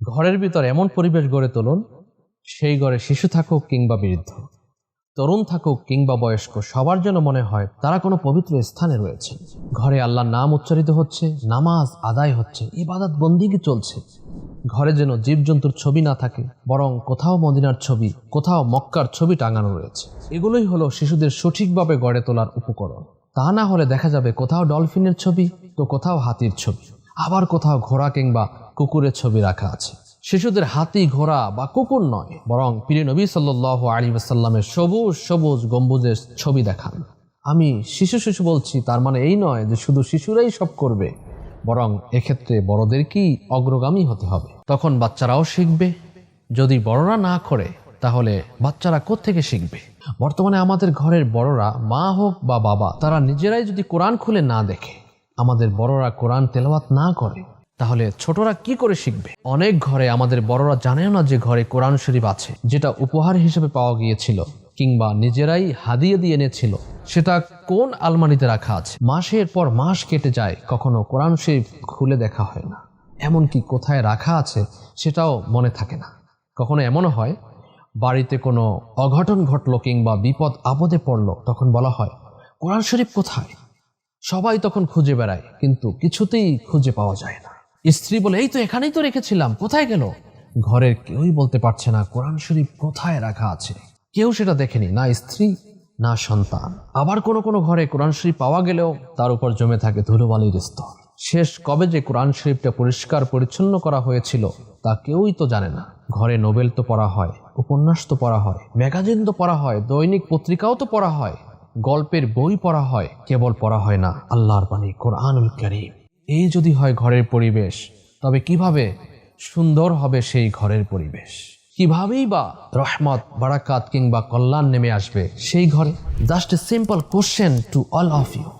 ঘরের ভিতর এমন পরিবেশ গড়ে তুলুন, সেই ঘরে শিশু থাকুক কিংবা বৃদ্ধ, তরুণ থাকুক কিংবা বয়স্ক, সবার যেন মনে হয় তারা কোনো পবিত্র স্থানে রয়েছে। ঘরে আল্লাহর নাম উচ্চারিত হচ্ছে, নামাজ আদায় হচ্ছে, ইবাদত বন্দিগি চলছে। ঘরে যেন জীবজন্তুর ছবি না থাকে, বরং কোথাও মদিনার ছবি, কোথাও মক্কার ছবি টাঙানো রয়েছে। এগুলোই হলো শিশুদের সঠিকভাবে গড়ে তোলার উপকরণ। তা না হলে দেখা যাবে কোথাও ডলফিনের ছবি, তো কোথাও হাতির ছবি। আবার কোথাও ঘোড়া কিংবা কুকুরের ছবি রাখা আছে। শিশুদের হাতি, ঘোড়া বা কুকুর নয়, বরং প্রিয় নবী সাল্লাহ আলী আসাল্লামের সবুজ সবুজ গম্বুজের ছবি দেখান। আমি শিশু শিশু বলছি, তার মানে এই নয় যে শুধু শিশুরাই সব করবে, বরং এক্ষেত্রে বড়দেরকেই অগ্রগামী হতে হবে? তখন বাচ্চারাও শিখবে। যদি বড়রা না করে, তাহলে বাচ্চারা থেকে শিখবে? বর্তমানে আমাদের ঘরের বড়রা মা হোক বা বাবা, তারা নিজেরাই যদি কোরআন খুলে না দেখে আমাদের বড়রা কোরআন তেলাওয়াত না করে, তাহলে ছোটরা কি করে শিখবে? অনেক ঘরে আমাদের বড়রা জানেও না যে ঘরে কোরআন শরীফ আছে, যেটা উপহার হিসেবে পাওয়া গিয়েছিল কিংবা নিজেরাই হাদিয়ে দিয়ে এনেছিল। সেটা কোন আলমারিতে রাখা আছে? মাসের পর মাস কেটে যায়, কখনো কোরআন শরীফ খুলে দেখা হয় না। এমনকি কোথায় রাখা আছে, সেটাও মনে থাকে না। কখনো এমনও হয়, বাড়িতে কোনো অঘটন ঘটলো কিংবা বিপদ আপদে পড়ল, তখন বলা হয়, কোরআন শরীফ কোথায়? সবাই তখন খুঁজে বেড়ায়, কিন্তু কিছুতেই খুঁজে পাওয়া যায় না। স্ত্রী বলে, এই তো এখানেই তো রেখেছিলাম, কোথায় গেল? ঘরের কেউই বলতে পারছে না, কোরআন শরীফ কোথায় রাখা আছে। কেউ সেটা দেখেনি, না স্ত্রী, না সন্তান। আবার কোনো কোনো ঘরে কোরআন শরীফ পাওয়া গেলেও তার উপর জমে থাকে ধুলোবালির স্তর। শেষ কবে যে কোরআন শরীফটা পরিষ্কার পরিচ্ছন্ন করা হয়েছিল, তা কেউই তো জানে না। ঘরে নোবেল তো পড়া হয়, উপন্যাস তো পড়া হয়, ম্যাগাজিন তো পড়া হয়, দৈনিক পত্রিকাও তো পড়া হয়। গল্পের বই পড়া হয়, কেবল পড়া হয় না, আল্লাহর বাণী, কোরআনুল করিম। এই যদি হয় ঘরের পরিবেশ, তবে কীভাবে সুন্দর হবে সেই ঘরের পরিবেশ? কিভাবেই বা রহমত, বারাকাত কিংবা কল্যাণ নেমে আসবে সেই ঘরে? Just a simple question to all of you